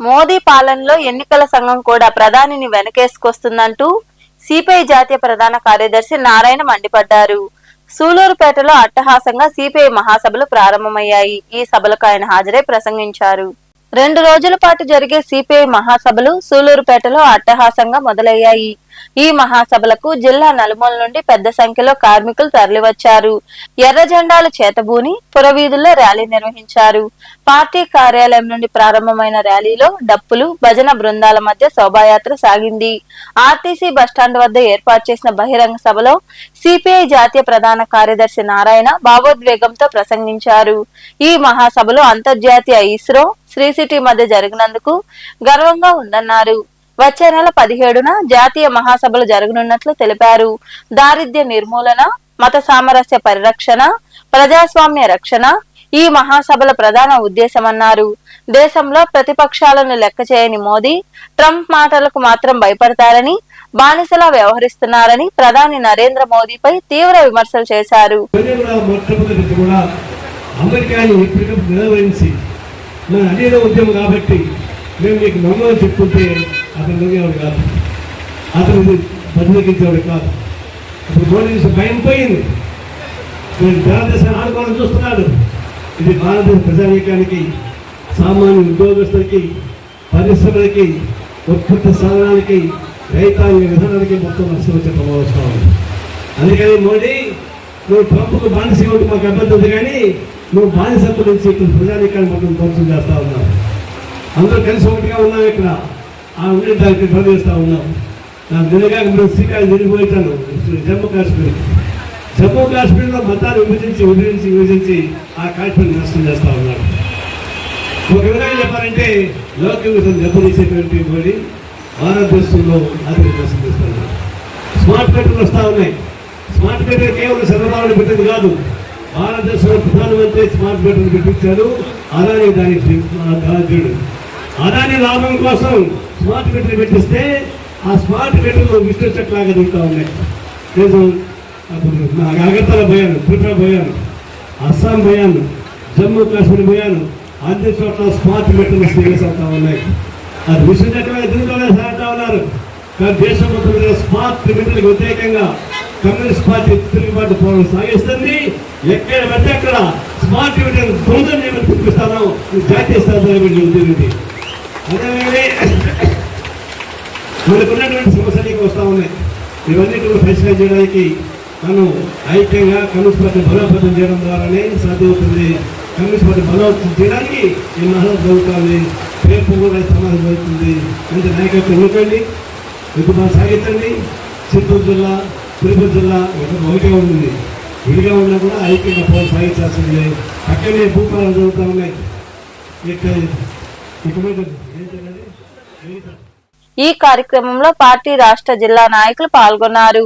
మోదీ పాలనలో ఎన్నికల సంఘం కూడా ప్రధానిని వెనకేసుకొస్తుందంటూ సిపిఐ జాతీయ ప్రధాన కార్యదర్శి నారాయణ మండిపడ్డారు. సూలూరుపేటలో అట్టహాసంగా సిపిఐ మహాసభలు ప్రారంభమయ్యాయి. ఈ సభలకు ఆయన హాజరై ప్రసంగించారు. రెండు రోజుల పాటు జరిగే సిపిఐ మహాసభలు సూలూరుపేటలో అట్టహాసంగా మొదలయ్యాయి. ఈ మహాసభలకు జిల్లా నలుమూల నుండి పెద్ద సంఖ్యలో కార్మికులు తరలివచ్చారు. ఎర్ర జెండాలు చేతబూని పురవీధుల్లో ర్యాలీ నిర్వహించారు. పార్టీ కార్యాలయం నుండి ప్రారంభమైన ర్యాలీలో డప్పులు భజన బృందాల మధ్య శోభాయాత్ర సాగింది. ఆర్టీసీ బస్టాండ్ వద్ద ఏర్పాటు చేసిన బహిరంగ సభలో సిపిఐ జాతీయ ప్రధాన కార్యదర్శి నారాయణ భావోద్వేగంతో ప్రసంగించారు. ఈ మహాసభలో అంతర్జాతీయ ఇస్రో శ్రీ సిటీ మధ్య జరిగినందుకు గర్వంగా ఉందన్నారు. వచ్చే నెల పదిహేడున జాతీయ మహాసభలు జరగనున్నట్లు తెలిపారు. దారిద్ర్య నిర్మూలన మత సామరస్య పరిరక్షణ ప్రజాస్వామ్య రక్షణ ఈ మహాసభల ప్రధాన ఉద్దేశమన్నారు. దేశంలో ప్రతిపక్షాలను లెక్క చేయని మోదీ ట్రంప్ మాటలకు మాత్రం భయపడతారని బానిసలా వ్యవహరిస్తున్నారని ప్రధాని నరేంద్ర మోదీపై తీవ్ర విమర్శలు చేశారు. అమెరికాని అతను నమ్మేవాడు కాదు. అతను బతికించేవాడు కాదు. ఇప్పుడు మోడీ భయం పోయింది నేను భారతదేశాన్ని ఆడుకోవాలని చూస్తున్నాడు. ఇది భారతదేశ ప్రజానీకానికి సామాన్య ఉద్యోగస్తులకి పరిశ్రమలకి ఉత్పత్తి సాధనానికి రైతాంగ విధానానికి మొత్తం నష్టం వచ్చే ప్రమాదం అందుకని మోడీ నువ్వు ట్రంప్కు బానిస ఇవ్వడం మాకు అభ్యంతరం ఉంది కానీ నువ్వు బానిసత్వం నుంచి ఇక్కడ ప్రజానీకాన్ని మొత్తం ధ్వంసం చేస్తా ఉన్నావు. అందరూ కలిసి ఒకటిగా ఉన్నాం ఇక్కడ. ఆ ఉండే దానికి ప్రవేశిస్తూ ఉన్నాం. నాకు తెలియక ఇప్పుడు శ్రీకాకుళం తిరిగిపోయాను జమ్మూ కాశ్మీర్. జమ్మూ కాశ్మీర్లో మతాన్ని విభజించి విభజించి విభజించి ఆ కాశ్మీర్ నష్టం చేస్తూ ఉన్నాడు. ఒక విధంగా చెప్పాలంటే లౌకికతను దెబ్బతీసేటువంటి మోడీ భారతదేశంలో అతని నష్టం స్మార్ట్ మీటర్లు వస్తూ ఉన్నాయి. స్మార్ట్ మీటర్ కేవలం చంద్రబాబుని పెట్టింది కాదు. భారతదేశంలో ప్రధానమంత్రి స్మార్ట్ మీటర్లు పెట్టించారు అలానే దానికి అదాని లాభం కోసం స్మార్ట్ మీటర్లు పెట్టిస్తే ఆ స్మార్ట్ మీటర్లు విష్ణు చెట్లాగా దిగుతూ ఉన్నాయి. నేను అప్పుడు నా అగర్తల పోయాను త్రిపుర పోయాను అస్సాం పోయాను జమ్మూ కాశ్మీర్ పోయాను అన్ని చోట్ల స్మార్ట్ మీటర్లు సీరియస్ అవుతా ఉన్నాయి. అది విష్ణు చక్రంగా దిగుతూనే సాగుతా ఉన్నారు. కానీ దేశం మొత్తం మీద స్మార్ట్ మీటర్లకు వ్యతిరేకంగా కమ్యూనిస్ట్ పార్టీ తిరుగుబాటు పోవడం సాగిస్తుంది. ఎక్కడ పడితే అక్కడ స్మార్ట్ మీటర్ ధ్వంసం చేయమని పిలిపిస్తాను జాతీయ స్థాయిలో జరిగింది అదేవిధంగా మనకున్నటువంటి సమస్యలు వస్తూ ఉన్నాయి. ఇవన్నీ కూడా చేయడానికి మనం ఐక్యంగా కమ్యూనిస్ట్ పార్టీ బలోపేతం చేయడం ద్వారానే సాధ్యమవుతుంది. కమ్యూనిస్ట్ పార్టీ బలోపేతం చేయడానికి ఈ మహిళ జరుగుతుంది రేపు కూడా సమాధానం జరుగుతుంది అంటే నాయకత్వం ఇవ్వకండి విద్యమాన్ని సాగించండి. చిత్తూరు జిల్లా తిరుపతి జిల్లా ఒకటే ఉంది విడిగా ఉన్నా కూడా ఐక్యంగా పోయి సాగించాల్సిందే. పక్కనే భూపాలు జరుగుతూ ఉన్నాయి. ఇక్కడ ఈ కార్యక్రమంలో పార్టీ రాష్ట్ర జిల్లా నాయకులు పాల్గొన్నారు.